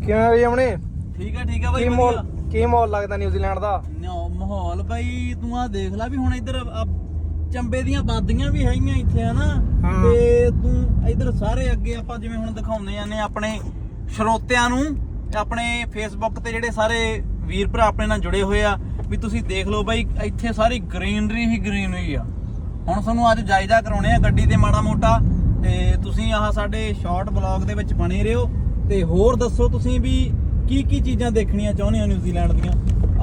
ਕਿਵੇਂ ਵੀ ਆਉਣੇ ਠੀਕ ਆ ਠੀਕ ਆ ਬਾਈ ਕੀ ਮਾਹੌਲ ਵਧੀਆ। ਕੀ ਮਾਹੌਲ ਲੱਗਦਾ ਨਿਊਜ਼ੀਲੈਂਡ ਦਾ? ਮਾਹੌਲ ਬਾਈ ਤੂੰ ਆ ਦੇਖ ਲੈ ਵੀ ਹੁਣ ਇੱਧਰ ਆ ਚੰਬੇ ਦੀਆਂ ਬਾਦੀਆਂ ਵੀ ਹੈਗੀਆਂ ਇੱਥੇ ਹਨਾ? ਹਾਂ। ਤੇ ਤੂੰ ਇੱਧਰ ਸਾਰੇ ਅੱਗੇ ਆਪਾਂ ਜਿਵੇਂ ਹੁਣ ਦਿਖਾਉਂਦੇ ਜਾਂਦੇ ਆ ਆਪਣੇ ਸਰੋਤਿਆਂ ਨੂੰ ਤੇ ਆਪਣੇ ਫੇਸਬੁੱਕ ਤੇ ਜਿਹੜੇ ਸਾਰੇ ਵੀਰ ਭਰਾ ਆਪਣੇ ਨਾਲ ਜੁੜੇ ਹੋਏ ਆ ਵੀ ਤੁਸੀਂ ਦੇਖ ਲਓ ਬਾਈ ਇੱਥੇ ਸਾਰੀ ਗ੍ਰੀਨਰੀ ਹੀ ਗ੍ਰੀਨਰੀ ਆ। ਹੁਣ ਤੁਹਾਨੂੰ ਅੱਜ ਜਾਇਜ਼ਾ ਕਰਾਉਣੇ ਆ ਗੱਡੀ ਤੇ ਮਾੜਾ ਮੋਟਾ ਤੇ ਤੁਸੀਂ ਆਹ ਸਾਡੇ ਸ਼ਾਰਟ ਬਲੌਗ ਦੇ ਵਿੱਚ ਬਣੇ ਰਹੋ। ਤੇ ਹੋਰ ਦੱਸੋ ਤੁਸੀਂ ਵੀ ਕੀ ਕੀ ਚੀਜ਼ਾਂ ਦੇਖਣੀਆਂ ਚਾਹੁੰਦੇ ਹੋ ਨਿਊਜ਼ੀਲੈਂਡ ਦੀਆਂ?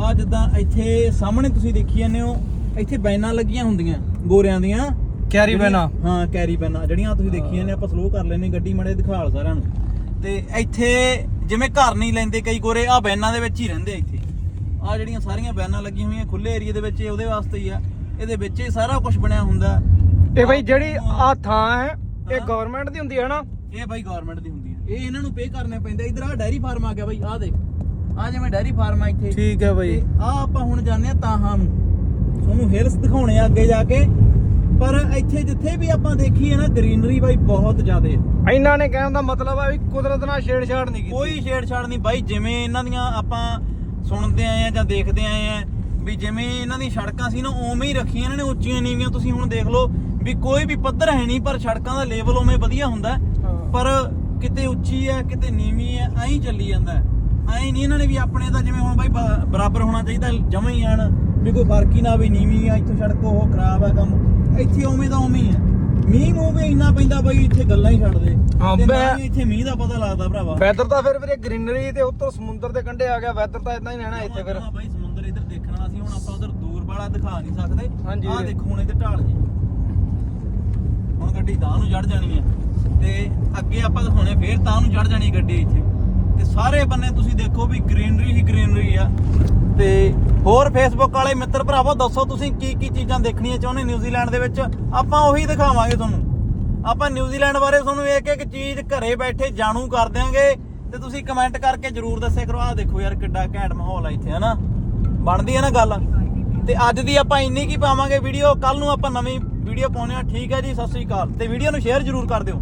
ਆ ਜਿੱਦਾਂ ਇੱਥੇ ਸਾਹਮਣੇ ਤੁਸੀਂ ਦੇਖੀ ਜਾਂਦੇ ਹੋ ਇੱਥੇ ਬੈਨਾਂ ਲੱਗੀਆਂ ਹੁੰਦੀਆਂ ਗੋਰਿਆਂ ਦੀਆਂ। ਕੈਰੀ ਬੈਨਾਂ। ਹਾਂ ਕੈਰੀ ਬੈਨਾਂ। ਜਿਹੜੀਆਂ ਤੁਸੀਂ ਦੇਖੀ ਜਾਂਦੇ ਆਪਾਂ ਸਲੋ ਕਰ ਲੈਨੇ ਗੱਡੀ ਮੜੇ ਦਿਖਾਲ ਸਾਰਿਆਂ ਨੂੰ। ਤੇ ਇੱਥੇ ਜਿਵੇਂ ਘਰ ਨਹੀਂ ਲੈਂਦੇ ਕਈ ਗੋਰੇ ਆ ਬੈਨਾਂ ਦੇ ਵਿੱਚ ਹੀ ਰਹਿੰਦੇ ਇੱਥੇ। ਆ ਜਿਹੜੀਆਂ ਸਾਰੀਆਂ ਬੈਨਾਂ ਲੱਗੀਆਂ ਹੋਈਆਂ ਖੁੱਲੇ ਏਰੀਆ ਦੇ ਵਿੱਚ ਉਹਦੇ ਵਾਸਤੇ ਹੀ ਆ। ਇਹਦੇ ਵਿੱਚ ਹੀ ਸਾਰਾ ਕੁਝ ਬਣਿਆ ਹੁੰਦਾ। ਇਹ ਬਈ ਜਿਹੜੀ ਆ ਥਾਂ ਹੈ ਇਹ। ਗਵਰਨਮੈਂਟ ਦੀ ਹੁੰਦੀ ਹੈ ਨਾ? ਇਹ ਬਾਈ ਗਵਰਨਮੈਂਟ ਦੀ ਹੁੰਦੀ ਹੈ। ਇਹ ਇਹਨਾਂ ਨੂੰ ਪੇ ਕਰਨੇ ਪੈਂਦਾ ਇਧਰ ਆ ਡੈਰੀ ਫਾਰਮ ਆ ਗਿਆ ਬਾਈ ਆ ਦੇਖ। ਆ ਜਿਵੇਂ ਡੈਰੀ ਫਾਰਮ ਆ ਇੱਥੇ। ਠੀਕ ਹੈ ਬਈ। ਆ ਆਪਾਂ ਹੁਣ ਜਾਂਦੇ ਆ ਤਾਹਾਂ ਨੂੰ। ਤੁਹਾਨੂੰ ਹਿਲਸ ਦਿਖਾਉਣੇ ਆ ਅੱਗੇ ਜਾ ਕੇ। ਪਰ ਇੱਥੇ ਜਿੱਥੇ ਵੀ ਆਪਾਂ ਦੇਖੀਏ ਨਾ ਗ੍ਰੀਨਰੀ ਬਾਈ ਬਹੁਤ ਜ਼ਿਆਦੇ ਆ। ਇਹਨਾਂ ਨੇ ਕਹਿਣ ਦਾ ਮਤਲਬ ਹੈ ਵੀ ਕੁਦਰਤ ਨਾਲ ਛੇੜਛਾੜ ਨਹੀਂ ਕੀਤੀ। ਕੋਈ ਛੇੜਛਾੜ ਨਹੀਂ। ਬਾਈ ਜਿਵੇਂ ਇਹਨਾਂ ਦੀਆਂ ਆਪਾਂ ਸੁਣਦੇ ਆਏ ਆ ਜਾਂ ਦੇਖਦੇ ਆਏ ਆ ਵੀ ਜਿਵੇਂ ਇਹਨਾਂ ਦੀ ਸੜਕਾਂ ਸੀ ਨਾ ਉਵੇਂ ਹੀ ਰੱਖੀਆਂ ਇਹਨਾਂ ਨੇ ਉੱਚੀਆਂ ਨੀਵੀਆਂ ਤੁਸੀਂ ਹੁਣ ਦੇਖ ਲਓ ਵੀ ਕੋਈ ਵੀ ਪੱਧਰ ਹੈ ਨਹੀਂ ਪਰ ਸੜਕਾਂ ਦਾ ਲੈਵਲ ਉਵੇਂ ਵਧੀਆ ਹੁੰਦਾ। ਹੈ। ਹਾਂ। ਪਰ ਕਿਤੇ ਉੱਚੀ ਹੈ ਕਿਤੇ ਨੀਵੀਂ ਹੈ ਐਂ ਹੀ ਚੱਲੀ ਜਾਂਦਾ ਐਂ ਨਹੀਂ ਇਹਨਾਂ ਨੇ ਵੀ ਆਪਣੇ ਤਾਂ ਜਿਵੇਂ ਹੁਣ ਬਾਈ ਬਰਾਬਰ ਹੋਣਾ ਚਾਹੀਦਾ ਜਮਾਂ ਹੀ ਆਣ ਵੀ ਕੋਈ ਫ਼ਰਕ ਹੀ ਨਾ ਵੀ ਨੀਵੀਂ ਆ ਇੱਥੋਂ ਸੜਕ ਉਹ ਖਰਾਬ ਹੈ ਕੰਮ। ਇੱਥੇ ਉਵੇਂ ਦਾ ਉਵੇਂ ਹੀ ਹੈ। ਮੀਂਹ ਮੂੰਹ ਵੀ ਇੰਨਾ ਪੈਂਦਾ ਬਾਈ ਇੱਥੇ ਗੱਲਾਂ ਹੀ ਛੱਡ ਦੇ ਹਾਂ, ਤੇ ਨਾ ਮੈਂ- ਹੀ ਇੱਥੇ ਮੀਂਹ ਦਾ ਪਤਾ ਲੱਗਦਾ ਭਰਾਵਾ। ਵੈਦਰ ਤਾਂ ਫਿਰ ਵੀਰੇ ਗ੍ਰੀਨਰੀ ਤੇ ਉੱਤੋਂ ਸਮੁੰਦਰ ਦੇ ਕੰਢੇ ਆ ਗਿਆ ਵੈਦਰ ਤਾਂ ਇਦਾਂ ਹੀ ਰਹਿਣਾ ਇੱਥੇ ਫਿਰ। ਬਾਈ ਸਮੁੰਦਰ ਇੱਧਰ ਦੇਖਣ ਵਾਲਾ ਸੀ ਹੁਣ ਆਪਾਂ ਉਧਰ ਦੂਰ ਵਾਲਾ ਦਿਖਾ ਨਹੀਂ ਸਕਦੇ। ਹਾਂਜੀ ਵੀਰੇ। ਦੇਖੋ ਹੁਣ ਇੱਧਰ ਢਾਲ ਜੀ। ਹੁਣ ਗੱਡੀ ਤਾਂ ਨੂੰ ਚੜ ਜਾਣੀ ਹੈ। ਤੇ ਅੱਗੇ ਆਪਾਂ ਦਿਖਾਉਣੇ ਫੇਰ ਤਾਂ ਨੂੰ ਚੜ ਜਾਣੀ ਗੱਡੀ ਇੱਥੇ। ਤੇ ਸਾਰੇ ਬੰਨੇ ਤੁਸੀਂ ਦੇਖੋ ਵੀ ਗ੍ਰੀਨਰੀ ਹੀ ਗ੍ਰੀਨਰੀ ਆ। ਤੇ ਹੋਰ ਫੇਸਬੁੱਕ ਵਾਲੇ ਮਿੱਤਰ ਭਰਾਵੋ, ਦੱਸੋ ਤੁਸੀਂ ਕੀ ਕੀ ਚੀਜ਼ਾਂ ਦੇਖਣੀਆਂ ਚਾਹੁੰਦੇ ਨਿਊਜ਼ੀਲੈਂਡ ਦੇ ਵਿੱਚ? ਆਪਾਂ ਉਹੀ ਦਿਖਾਵਾਂਗੇ ਤੁਹਾਨੂੰ। ਆਪਾਂ ਨਿਊਜ਼ੀਲੈਂਡ ਬਾਰੇ ਤੁਹਾਨੂੰ ਇੱਕ ਇੱਕ ਚੀਜ਼ ਘਰੇ ਬੈਠੇ ਜਾਣੂ ਕਰ ਦਿਆਂਗੇ। ਤੇ ਤੁਸੀਂ ਕਮੈਂਟ ਕਰਕੇ ਜਰੂਰ ਦੱਸਿਆ ਕਰੋ। ਆਹ ਦੇਖੋ ਯਾਰ ਕਿੱਡਾ ਘੈਂਟ ਮਾਹੌਲ ਆ ਇੱਥੇ, ਹਨਾ? ਬਣਦੀ ਹੈ ਨਾ ਗੱਲ? ਤੇ ਅੱਜ ਦੀ ਆਪਾਂ ਇੰਨੀ ਕੀ ਪਾਵਾਂਗੇ ਵੀਡੀਓ ਕੱਲ ਨੂੰ ਆਪਾਂ ਨਵੀਂ ਵੀਡੀਓ ਪਾਉਣੇ ਆ ਠੀਕ ਹੈ ਜੀ, ਸਤਿ ਸ੍ਰੀ ਅਕਾਲ। ਤੇ ਵੀਡੀਓ ਨੂੰ ਸ਼ੇਅਰ ਜਰੂਰ ਕਰ ਦਿਓ।